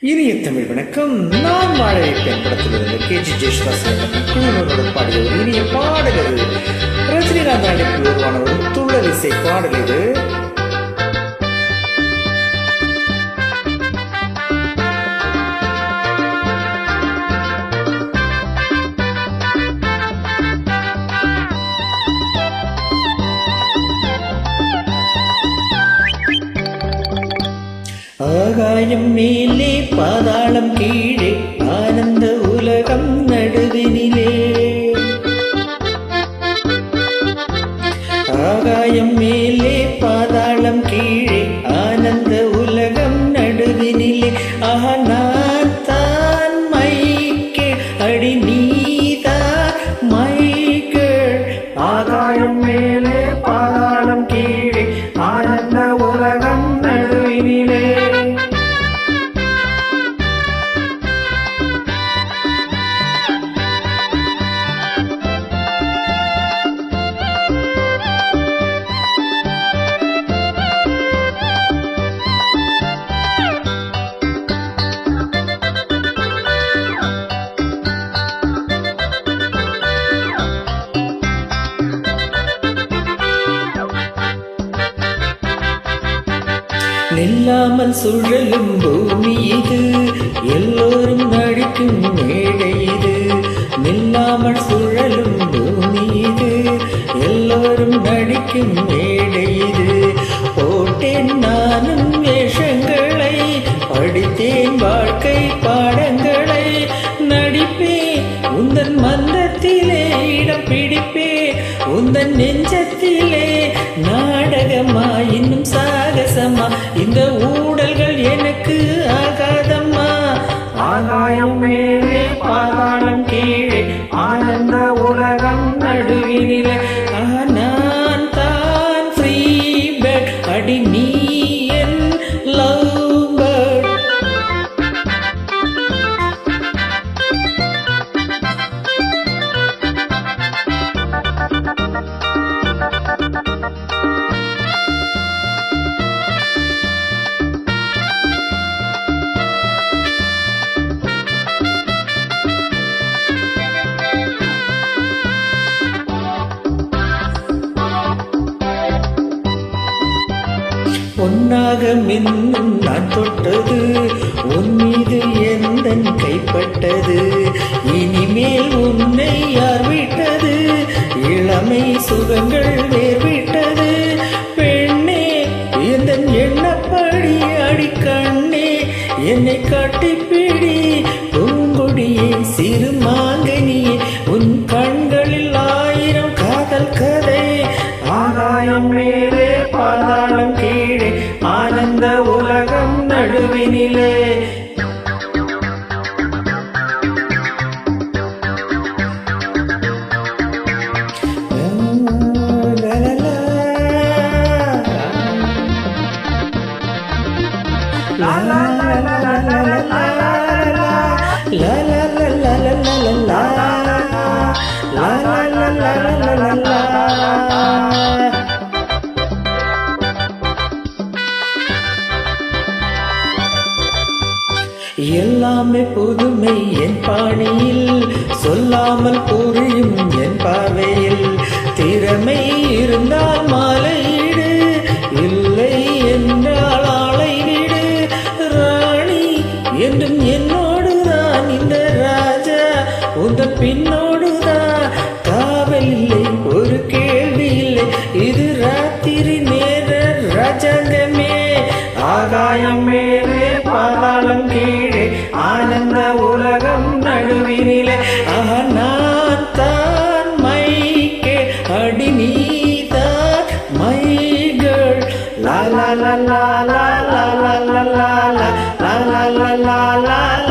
இனிய தமிழ் வணக்கம். நான் வாழ வைப்பேன் படத்திலிருந்து கே. ஜி. ஜெயசுவாசன் குழுவினருடன் பாடிய ஒரு இனிய பாடல் இது. ரஜினிகாந்த் நடிப்பில் உருவான ஒரு துள்ளல் இசை பாடல் இது. ஆகாயம் மேலே பாதாளம் கீழே ஆனந்த உலகம் நடுவினிலே ஆகாயம் மேலே பாதாளம் கீழே ஆனந்த உலகம் நடுவினிலே ஆஹா நான் தான் மைக்கே அடி நீதா மைக்கேள் ஆகாயம் மேலே பாதாளம் கீழே ஆனந்த உலகம் நடுவினிலே இல்லாமல் சுழலும் பூமி இது. எல்லோரும் நடிக்கும் மேடை இது. நில்லாமல் சுழலும் பூமி இது. எல்லோரும் நடிக்கும் மேடை இது. போட்டேன் நானும் வேஷங்களை படித்தேன் வாழ்க்கை பாடங்களை. நடிப்பே உந்தன் மந்தத்திலே இடம் பிடிப்பே உந்தன் நெஞ்சத்திலே நாடகமாயினும் சா ஆகாதம்மா. இந்த ஊடல்கள் எனக்கு ஆகாதம்மா. ஆகாயம் மேல பொன்னாக மின்னும் நான் தொட்டது உன் மீது எந்தன் கைப்பட்டது? இனிமேல் உன்னை யார் விட்டது இளமை சுகங்கள் வேர்விட்டது பெண்ணே எந்தன் எண்ணப்படி அடிக்கண்ணே என்னை காட்டிப்பிடி ஆனந்த உலகம் நடுவினிலே. எல்லாமே புதுமை என் பாணியில். சொல்லாமல் புரியும் என் பார்வையில். திறமை இருந்தால் மாலையீடு இல்லை என்றால் ஆளை ராணி என்றும் என்னோடு தான் இந்த ராஜா. உந்த பின்னோ மயிரிலே நான் தான் மைக்கே அடி நீதான் மைகள். லா லா லா லா லா லா லா